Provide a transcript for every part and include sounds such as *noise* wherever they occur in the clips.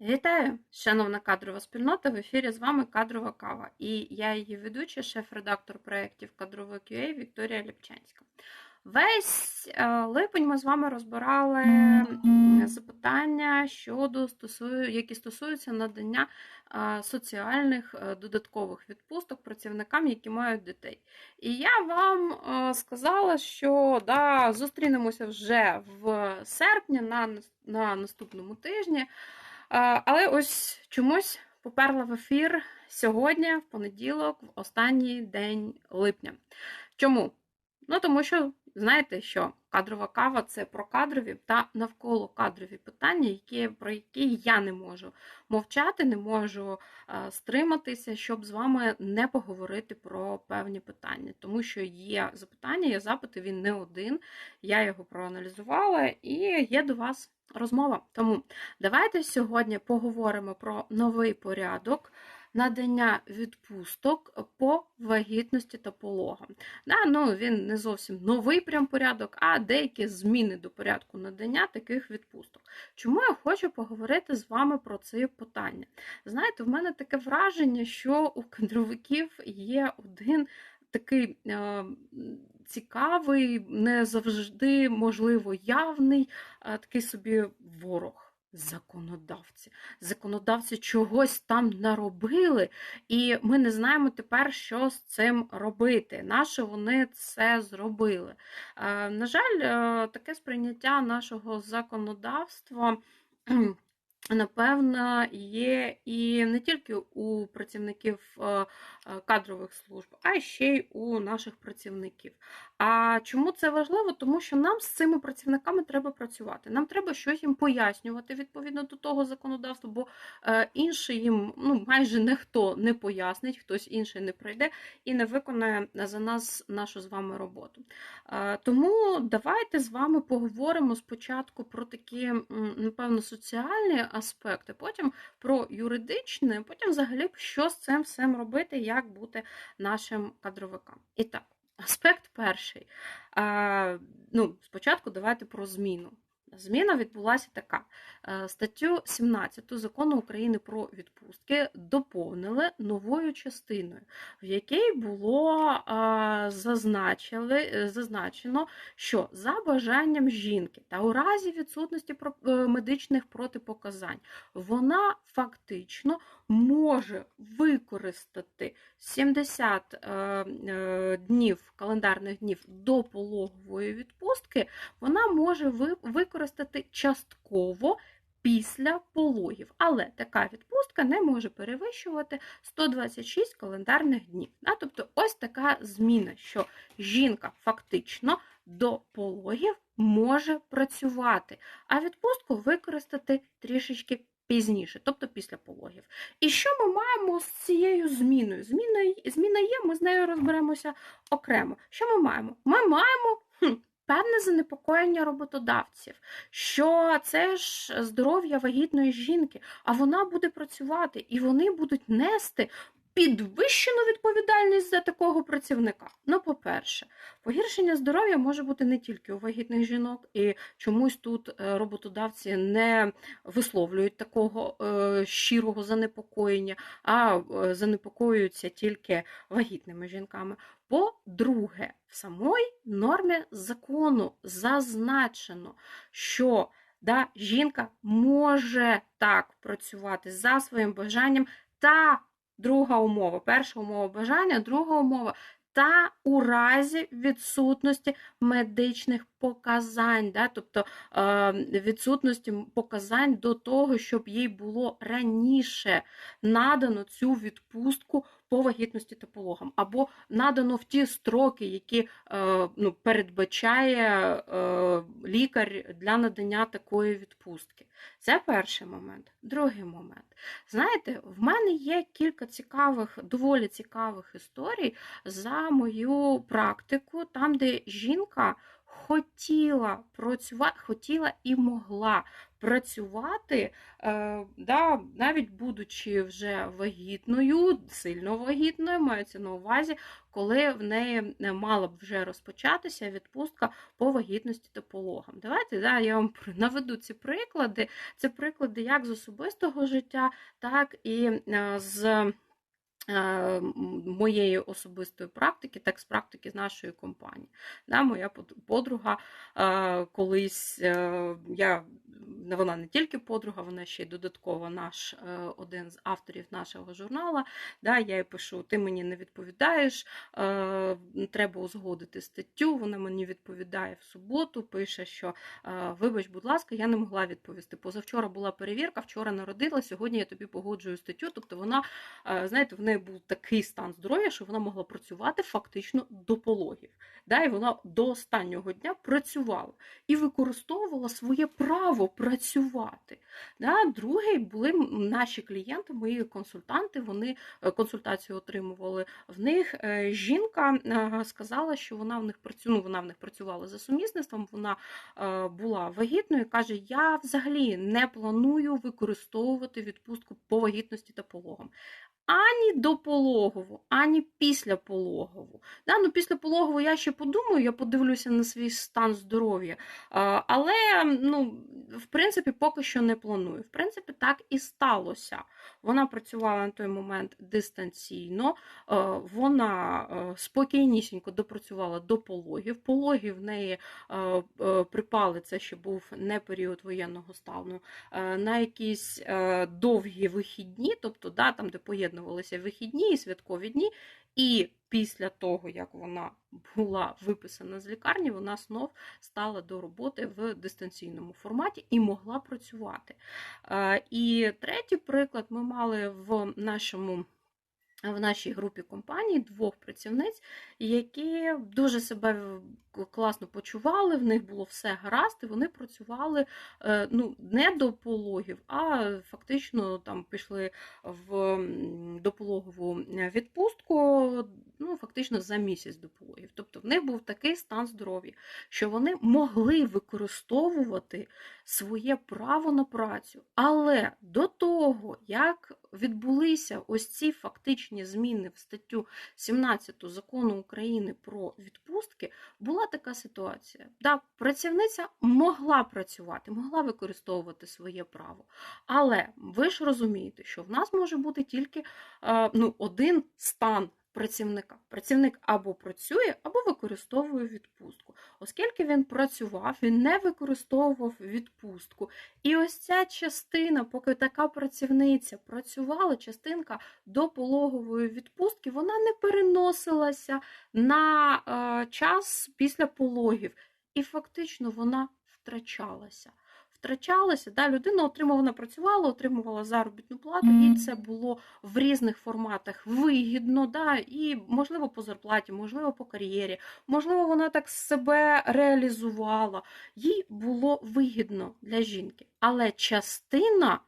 Вітаю, шановна кадрова спільнота. В ефірі з вами кадрова кава. І я її ведуча, шеф-редактор проєктів кадрової QA Вікторія Ліпчанська. Весь е, липень ми з вами розбирали запитання, щодо стосую, які стосуються надання е, соціальних е, додаткових відпусток працівникам, які мають дітей. І я вам сказала, що да, зустрінемося вже в серпні на, на наступному тижні. Але ось чомусь поперла в ефір сьогодні, в понеділок, в останній день липня. Чому? Ну, тому що, знаєте, що кадрова кава це про кадрові та навколо кадрові питання, які, про які я не можу мовчати, не можу е, стриматися, щоб з вами не поговорити про певні питання. Тому що є запитання, є запити, він не один. Я його проаналізувала і є до вас розмова. Тому давайте сьогодні поговоримо про новий порядок. Надання відпусток по вагітності та пологам. Да, ну, Він не зовсім новий прям порядок, а деякі зміни до порядку надання таких відпусток. Чому я хочу поговорити з вами про це питання? Знаєте, в мене таке враження, що у кадровиків є один такий е, цікавий, не завжди, можливо, явний, е, такий собі ворог. Законодавці. Законодавці чогось там наробили, і ми не знаємо тепер, що з цим робити. Наше вони це зробили. Е, на жаль, таке сприйняття нашого законодавства Напевно, є і не тільки у працівників е, е, кадрових служб, а ще й у наших працівників. А чому це важливо? Тому що нам з цими працівниками треба працювати. Нам треба щось їм пояснювати відповідно до того законодавства, бо е, інший їм ну, майже ніхто не пояснить, хтось інший не прийде і не виконає за нас нашу з вами роботу. Тому давайте з вами поговоримо спочатку про такі, напевно, соціальні аспекти, потім про юридичне, потім взагалі, що з цим всім робити, як бути нашим кадровикам. І так, аспект перший. А, ну, Спочатку давайте про зміну. Зміна відбулася така: е, статтю 17 закону України про відпустки доповнили новою частиною, в якій було е, зазначено, що за бажанням жінки та у разі відсутності е, медичних протипоказань вона фактично може використати 70 днів календарних днів до пологової відпустки, вона може використати використати частково після пологів. Але така відпустка не може перевищувати 126 календарних днів. Тобто ось така зміна, що жінка фактично до пологів може працювати, а відпустку використати трішечки. Пізніше, тобто після пологів. І що ми маємо з цією зміною? Зміна, зміна є, ми з нею розберемося окремо. Що ми маємо? Ми маємо хм, Певне занепокоєння роботодавців, що це ж здоров'я вагітної жінки, а вона буде працювати, і вони будуть нести підвищену відповідальність за такого працівника. Ну, по-перше, погіршення здоров'я може бути не тільки у вагітних жінок, і чомусь тут е, роботодавці не висловлюють такого е, щирого занепокоєння, а е, занепокоюються тільки вагітними жінками. По-друге, в самій нормі закону зазначено, що да, жінка може так працювати за своїм бажанням та Друга умова. Перша умова бажання, друга умова. Та у разі відсутності медичних показань, да, тобто е, відсутності показань до того, щоб їй було раніше надано цю відпустку по вагітності та пологам, або надано в ті строки, які е, ну, передбачає е, лікар для надання такої відпустки. Це перший момент. Другий момент. Знаєте, в мене є кілька цікавих, доволі цікавих історій за мою практику, там, де жінка хотіла працювати, хотіла і могла працювати, е, да, навіть будучи вже вагітною, сильно вагітною, мається на увазі, коли в неї мала б вже розпочатися відпустка по вагітності та пологам. Давайте да, я вам *laughs* наведу ці приклади. Це приклади як з особистого життя, так і е, з Е, моєї особистої практики, так з практики з нашої компанії. Да, Моя подруга колись я. Вона не тільки подруга, вона ще й додатково наш один з авторів нашого журналу. Да, Я їй пишу: ти мені не відповідаєш, треба узгодити статтю. Вона мені відповідає в суботу, пише, що вибач, будь ласка, я не могла відповісти. Позавчора була перевірка, вчора народила, сьогодні я тобі погоджую статтю. Тобто вона, знаєте, в неї був такий стан здоров'я, що вона могла працювати фактично до пологів. Да, І вона до останнього дня працювала і використовувала своє право працювати. Да. Другий були наші клієнти, мої консультанти, вони е, консультацію отримували. В них е, жінка е, сказала, що вона в них працює, ну, вона в них працювала за сумісництвом, вона була вагітною. Каже: Я взагалі не планую використовувати відпустку по вагітності та пологам ані до пологову, ані після пологову. Да, ну, Після пологову я ще подумаю, я подивлюся на свій стан здоров'я. Але, ну, в принципі, поки що не планую. В принципі, так і сталося. Вона працювала на той момент дистанційно, вона спокійнісінько допрацювала до пологів. Пологи в неї припали, це ще був не період воєнного стану, на якісь довгі вихідні, тобто да, там, де поєднувалися вихідні і святкові дні. І після того, як вона була виписана з лікарні, вона знов стала до роботи в дистанційному форматі і могла працювати. І третій приклад ми мали в нашому. В нашій групі компаній двох працівниць, які дуже себе класно почували, в них було все гаразд, і вони працювали е, ну, не до пологів, а фактично там пішли в допологову відпустку ну, фактично за місяць до пологів. Тобто в них був такий стан здоров'я, що вони могли використовувати своє право на працю. Але до того, як відбулися ось ці фактичні зміни в статтю 17 закону України про відпустки, була така ситуація. Да, Працівниця могла працювати, могла використовувати своє право. Але ви ж розумієте, що в нас може бути тільки ну, один стан працівника. Працівник або працює, або використовує відпустку. Оскільки він працював, він не використовував відпустку. І ось ця частина, поки така працівниця працювала, частинка до пологової відпустки, вона не переносилася на е, час після пологів. І фактично вона втрачалася втрачалося. Да? Людина отримувала, працювала, отримувала заробітну плату, і це було в різних форматах вигідно, да? і, можливо, по зарплаті, можливо, по кар'єрі, можливо, вона так себе реалізувала. Їй було вигідно для жінки. Але частина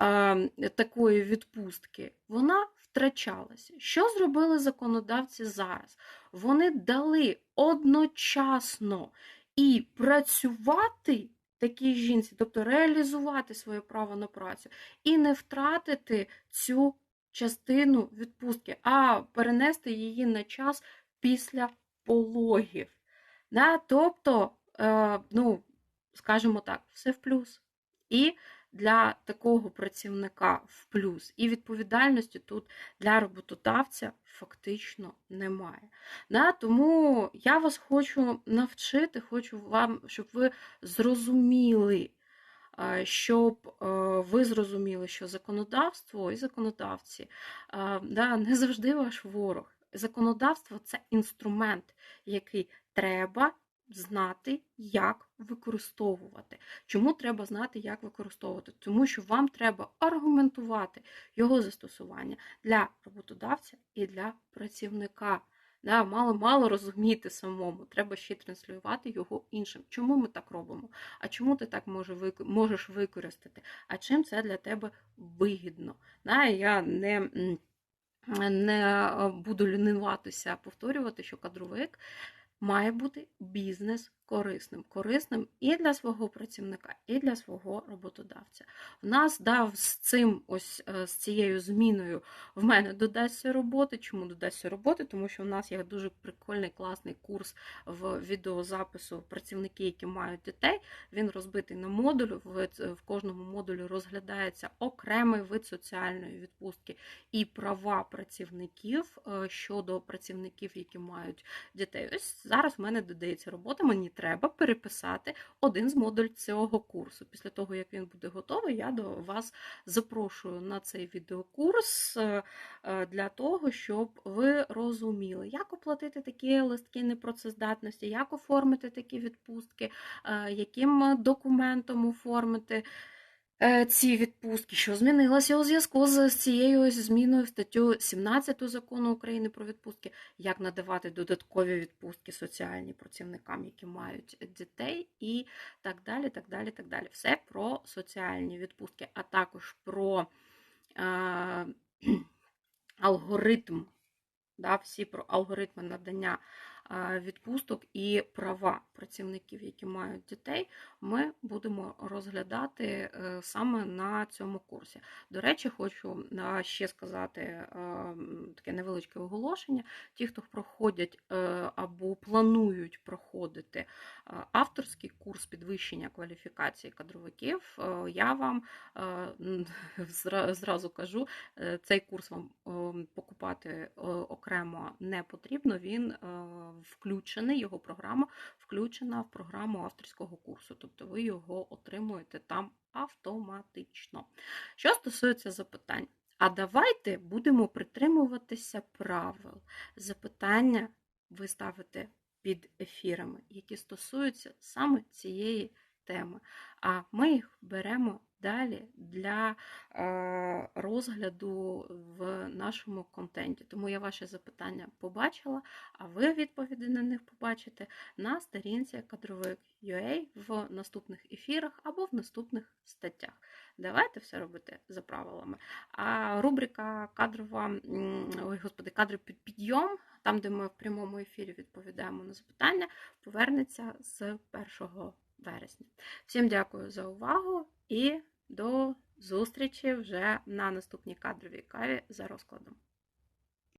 е, такої відпустки, вона втрачалася. Що зробили законодавці зараз? Вони дали одночасно і працювати такій жінці, тобто реалізувати своє право на працю і не втратити цю частину відпустки, а перенести її на час після пологів. Да? Тобто, е, ну, скажімо так, все в плюс. І для такого працівника в плюс. І відповідальності тут для роботодавця фактично немає. Да? Тому я вас хочу навчити, хочу вам, щоб ви зрозуміли. Щоб ви зрозуміли, що законодавство і законодавці да, не завжди ваш ворог. Законодавство це інструмент, який треба знати, як використовувати. Чому треба знати, як використовувати? Тому що вам треба аргументувати його застосування для роботодавця і для працівника. Да, Мало мало розуміти самому, треба ще й транслювати його іншим. Чому ми так робимо? А чому ти так можеш використати? А чим це для тебе вигідно? Да, Я не не буду лінуватися повторювати, що кадровик має бути бізнес корисним. Корисним і для свого працівника, і для свого роботодавця. В нас дав з цим, ось е, з цією зміною, в мене додасться роботи. Чому додасться роботи? Тому що в нас є дуже прикольний класний курс в відеозапису працівники, які мають дітей. Він розбитий на модулі. В, в кожному модулі розглядається окремий вид соціальної відпустки і права працівників е, щодо працівників, які мають дітей. Ось зараз в мене додається робота. Мені треба переписати один з модуль цього курсу. Після того, як він буде готовий, я до вас запрошую на цей відеокурс е, е, для того, щоб ви розуміли, як оплатити такі листки непрацездатності, як оформити такі відпустки, е, яким документом оформити. Е, Ці відпустки, що змінилося у зв'язку з цією зміною в статтю 17 закону України про відпустки, як надавати додаткові відпустки соціальні працівникам, які мають дітей, і так далі. так далі, так далі. Все про соціальні відпустки, а також про е, алгоритм, да, всі про алгоритми надання відпусток і права працівників, які мають дітей, ми будемо розглядати е, саме на цьому курсі. До речі, хочу ще сказати е, таке невеличке оголошення. Ті, хто проходять е, або планують проходити авторський курс підвищення кваліфікації кадровиків, я вам зра- зразу кажу, цей курс вам покупати окремо не потрібно. Він включений, його програма включена в програму авторського курсу, тобто ви його отримуєте там автоматично. Що стосується запитань, а давайте будемо притримуватися правил. Запитання ви ставите під ефірами, які стосуються саме цієї теми. А ми їх беремо далі для е, розгляду в нашому контенті. Тому я ваші запитання побачила, а ви відповіді на них побачите на сторінці кадровик UA в наступних ефірах або в наступних статтях. Давайте все робити за правилами. А рубрика кадрова, ой, господи, кадри під підйом, там, де ми в прямому ефірі відповідаємо на запитання, повернеться з 1 вересня. Всім дякую за увагу і до зустрічі вже на наступній кадровій каві за розкладом.